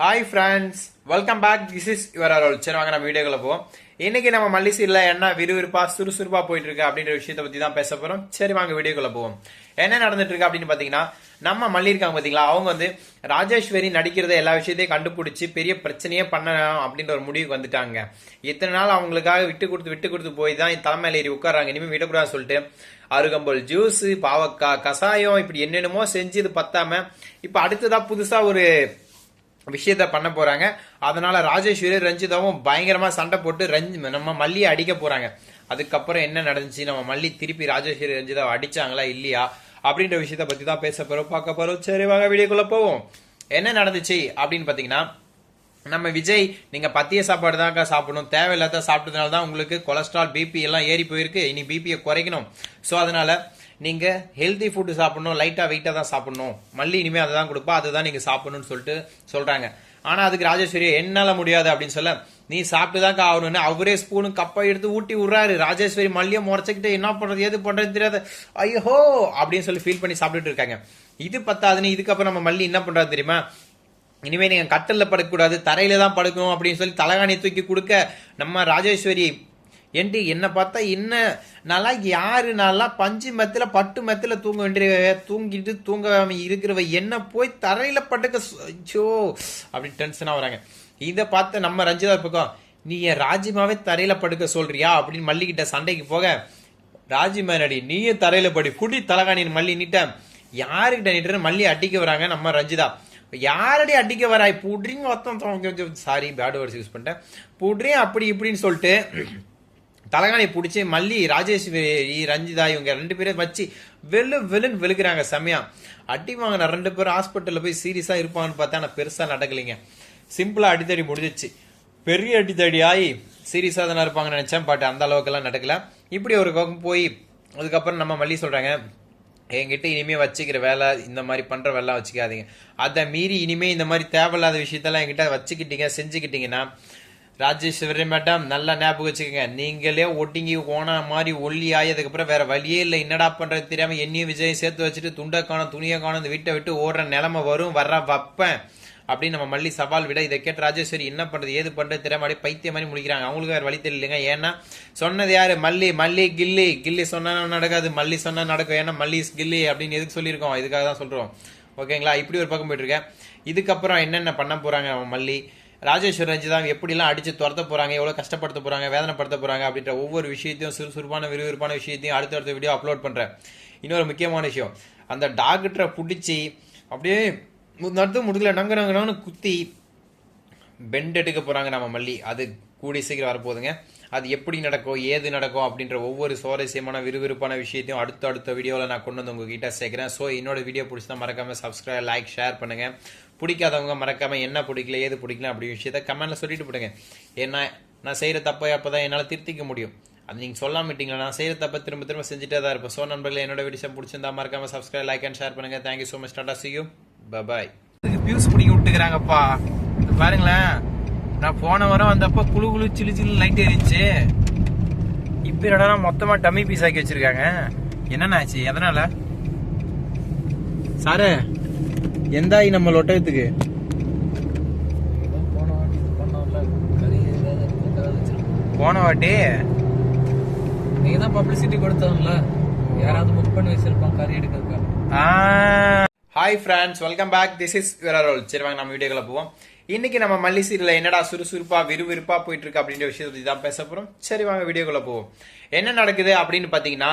Hi friends welcome back this is your அரோல் சரி வாங்க நம்ம வீடியோக்குள்ள போவோம். இன்னைக்கு நம்ம மல்லிசீரில் என்ன விறுவிறுப்பாக சுறுசுறுப்பாக போயிட்டு இருக்கு அப்படின்ற விஷயத்தை பற்றி தான் பேச போகிறோம் சரி வாங்க வீடியோக்குள்ள போவோம். என்ன நடந்துட்டு இருக்கு அப்படின்னு பார்த்தீங்கன்னா நம்ம மல்லி இருக்காங்க பார்த்தீங்களா அவங்க வந்து ராஜேஸ்வரி நடிக்கிறத எல்லா விஷயத்தையும் கண்டுபிடிச்சி பெரிய பிரச்சனையே பண்ணலாம் அப்படின்ற ஒரு முடிவுக்கு வந்துட்டாங்க. இத்தனை நாள் அவங்களுக்காக விட்டு கொடுத்து விட்டு கொடுத்து போய் தான் தலைமையில் ஏறி உட்காராங்க இனிமேல் விடக்கூடாதுன்னு சொல்லிட்டு அருகம்புல் ஜூஸ் பாவக்காய் கசாயம் இப்படி என்னென்னமோ செஞ்சு இது பத்தாம இப்போ அடுத்ததாக புதுசாக ஒரு விஷயத்த பண்ண போறாங்க. அதனால ராஜேஸ்வரி ரஞ்சிதாவும் பயங்கரமா சண்டை போட்டு ரஞ்சி நம்ம மல்லியை அடிக்க போறாங்க. அதுக்கப்புறம் என்ன நடந்துச்சு? நம்ம மல்லி திருப்பி ராஜேஸ்வரி ரஞ்சிதாவை அடிச்சாங்களா இல்லையா? அப்படின்ற விஷயத்த பத்தி தான் பேச போறோம். பார்க்க போறோம். சரி வாங்க வீடியோக்குள்ள போவோம். என்ன நடந்துச்சு அப்படின்னு பாத்தீங்கன்னா நம்ம விஜய் நீங்க பத்திய சாப்பாடு தான்க்கா சாப்பிடணும். தேவையில்லாத சாப்பிட்டதுனால தான் உங்களுக்கு கொலஸ்ட்ரால் பிபி எல்லாம் ஏறி போயிருக்கு. இனி பிபியை குறைக்கணும். ஸோ அதனால நீங்கள் ஹெல்தி ஃபுட்டு சாப்பிட்ணும் லைட்டாக வெயிட்டாக தான் சாப்பிட்ணும். மல்லி இனிமேல் அதை தான் கொடுப்பா அதுதான் நீங்கள் சாப்பிட்ணும்னு சொல்லிட்டு சொல்கிறாங்க ஆனால் அதுக்கு ராஜேஸ்வரி என்னால் முடியாது அப்படின்னு சொல்ல நீ சாப்பிட்டு தான் ஆகணும்னு. அவரே ஸ்பூனு கப்பை எடுத்து ஊட்டி விடுறாரு. ராஜேஸ்வரி மல்லியை முறைச்சிக்கிட்டு என்ன பண்ணுறது எது பண்றது தெரியாது ஐயோ! அப்படின்னு சொல்லி ஃபீல் பண்ணி சாப்பிட்டுட்டு இருக்காங்க. இது பத்தாதுன்னு இதுக்கப்புறம் நம்ம மல்லி என்ன பண்ணுறது தெரியுமா? இனிமேல் நீங்கள் கட்டலில் படுக்கக்கூடாது தரையில தான் படுக்கணும் அப்படின்னு சொல்லி தலகாணி தூக்கி கொடுக்க நம்ம ராஜேஸ்வரி ஏண்டி என்ன பார்த்தா என்ன நல்லா யாரு நல்லா பஞ்சு மெத்தில் பட்டு மெத்தில் தூங்க வேண்டிய தூங்கிட்டு தூங்காம இருக்கிறவ என்ன போய் தரையில படுக்க ஐயோ அப்படி டென்ஷனா வராங்க. இதை பார்த்து நம்ம ரஞ்சிதா பக்கம் நீ என் ராஜிமாவே தரையில படுக்க சொல்றியா? அப்படின்னு மல்லிகிட்ட சண்டைக்கு போக ராஜிமா நடி நீயும் தரையில படி. குடி தலகாணின்னு மல்லி நீட்ட யாருக்கிட்ட நீட்டு மல்லி அடிக்க வராங்க நம்ம ரஞ்சிதா. யாரடி அடிக்க வராய்? புட்ரிங்க ஒத்தம் சாரி பேட் வேர்ட்ஸ் யூஸ் பண்ணிட்டேன். புட்ரியும் அப்படி இப்படின்னு சொல்லிட்டு தலகாணி பிடிச்சி மல்லி ராஜேஸ்வரி ரஞ்சிதா இவங்க ரெண்டு பேரும் வச்சு வெளு வெளுன்னு வெளுக்கிறாங்க செம்மையா. அடி வாங்கின ரெண்டு பேரும் ஹாஸ்பிட்டலில் போய் சீரியஸாக இருப்பாங்கன்னு பார்த்தா நான் பெருசாக நடக்கலைங்க. சிம்பிளாக அடித்தடி முடிஞ்சிச்சு. பெரிய அடித்தடி ஆகி சீரியஸாக தானே இருப்பாங்கன்னு நினச்சேன் பட் அந்த அளவுக்குலாம் நடக்கலை. நடக்கல இப்படி ஒரு பக்கம் போய் அதுக்கப்புறம் நம்ம மல்லி சொல்கிறாங்க என்கிட்ட இனிமே வச்சுக்கிற வேலை இந்த மாதிரி பண்ற வேலை வச்சுக்காதீங்க. அதை மீறி இனிமே இந்த மாதிரி தேவையில்லாத விஷயத்தெல்லாம் என்கிட்ட வச்சுக்கிட்டீங்க செஞ்சுக்கிட்டீங்கன்னா ராஜேஸ்வரி மேடம் நல்லா ஞாபகம் வச்சுக்கோங்க. நீங்களே ஒட்டிங்கி ஓன மாதிரி ஒல்லி ஆயதுக்கப்புறம் வேற வழியே இல்லை. என்னடா பண்றது தெரியாம என்னையும் விஜயம் சேர்த்து வச்சுட்டு துண்டை காணும் துணியை காணும் இந்த வீட்டை விட்டு ஓடுற நிலமை வரும். வர்ற வைப்பேன். அப்படின்னு நம்ம மல்லி சவால் விட இதை கேட்டு ராஜேஸ்வரி என்ன பண்றது? ஏது பண்றது? தெரியாம அப்படியே பைத்திய மாதிரி முடிக்கிறாங்க அவங்களுக்கு வேற வழி தெரியலங்க. ஏன்னா சொன்னது யாரு? மல்லி மல்லி கில்லி. கில்லி சொன்னால் நடக்காது. மல்லி சொன்னா நடக்கும். ஏன்னா மல்லி கில்லி அப்படின்னு எதுக்கு சொல்லியிருக்கோம்? இதுக்காக தான் சொல்றோம். ஓகேங்களா? இப்படி ஒரு பக்கம் போயிட்டு இருக்கேன். இதுக்கப்புறம் என்னென்ன பண்ண போறாங்க மல்லி? ராஜேஸ்வர் ரஞ்சிதா எப்படிலாம் அடிச்சு துரத்த போறாங்க எவ்வளவு கஷ்டப்படுத்த போறாங்க வேதனைப்படுத்த போறாங்க அப்படின்ற ஒவ்வொரு விஷயத்தையும் சுறுசுறுப்பான விறுவிறுப்பான விஷயத்தையும் அடுத்தடுத்த வீடியோ அப்லோட் பண்றேன். இன்னொரு முக்கியமான விஷயம் அந்த டாக்டரை பிடிச்சி அப்படியே நடத்து முடியல நங்க நங்கன்னு குத்தி பெண்ட் எடுக்க போகிறாங்க நம்ம மல்லி. அது கூடி சீக்கிரம் வரப்போகுதுங்க. அது எப்படி நடக்கும் ஏது நடக்கும் அப்படின்ற ஒவ்வொரு சுவாரஸ்யமான விறுவிறுப்பான விஷயத்தையும் அடுத்த அடுத்த வீடியோவில் நான் கொண்டு வந்து உங்ககிட்ட சேர்க்குறேன். ஸோ என்னோட வீடியோ பிடிச்சா மறக்காம சப்ஸ்கிரைப் லைக் ஷேர் பண்ணுங்க. பிடிக்காதவங்க மறக்காம என்ன பிடிக்கல ஏது பிடிக்கல அப்படி விஷயத்த கமெண்ட்ல சொல்லிட்டு போடுங்க ஏன்னா நான் செய்கிற தப்பை அப்போ தான் என்னால் திருத்திக்க முடியும். அது நீங்கள் சொல்லாம விட்டீங்களா? நான் செய்கிற தப்பை திரும்ப திரும்ப செஞ்சுட்டே தான் இருப்பேன். ஸோ நண்பர்களே என்னோட வீடியோ பிடிச்சிருந்தா மறக்காம சப்ஸ்கிரைப் லைக் அண்ட் ஷேர் பண்ணுங்க. Thank you so much tata see you bye fuse பிடிக்க விட்டுக்கிறாங்கப்பா. பாருங்களேன். நான் போன வாரம் வந்தப்ப குழு குழு சிலு சிலு லைட் எரிச்சு இப்ப என்னடா மொத்தமா டம்மி பீஸ் ஆக்கி வச்சிருக்காங்க. என்னென்ன ஆச்சு? எதனால? சாரு எந்த ஆயி நம்ம லொட்டகத்துக்கு? போன வாட்டி? இது பண்ணோம்ல கறி ஏதாவது ஏதாவது வச்சிருக்கோம் போன வாட்டி நீங்க தான் பப்ளிசிட்டி கொடுத்தோம்ல யாராவது புக் பண்ணி வச்சிருப்பான் கறி எடுக்கிறதுக்கா hi friends welcome back this is role சரி வாங்க நம்ம வீடியோக்குள்ள போவோம். இன்னைக்கு நம்ம மல்லி சீரியல் என்னடா சுறுசுறுப்பா விறுவிறுப்பா போயிட்டு இருக்கு அப்படின்ற விஷயத்தை பத்தி தான் பேச போறோம். சரி வாங்க வீடியோக்குள்ள போவோம். என்ன நடக்குது அப்படின்னு பாத்தீங்கன்னா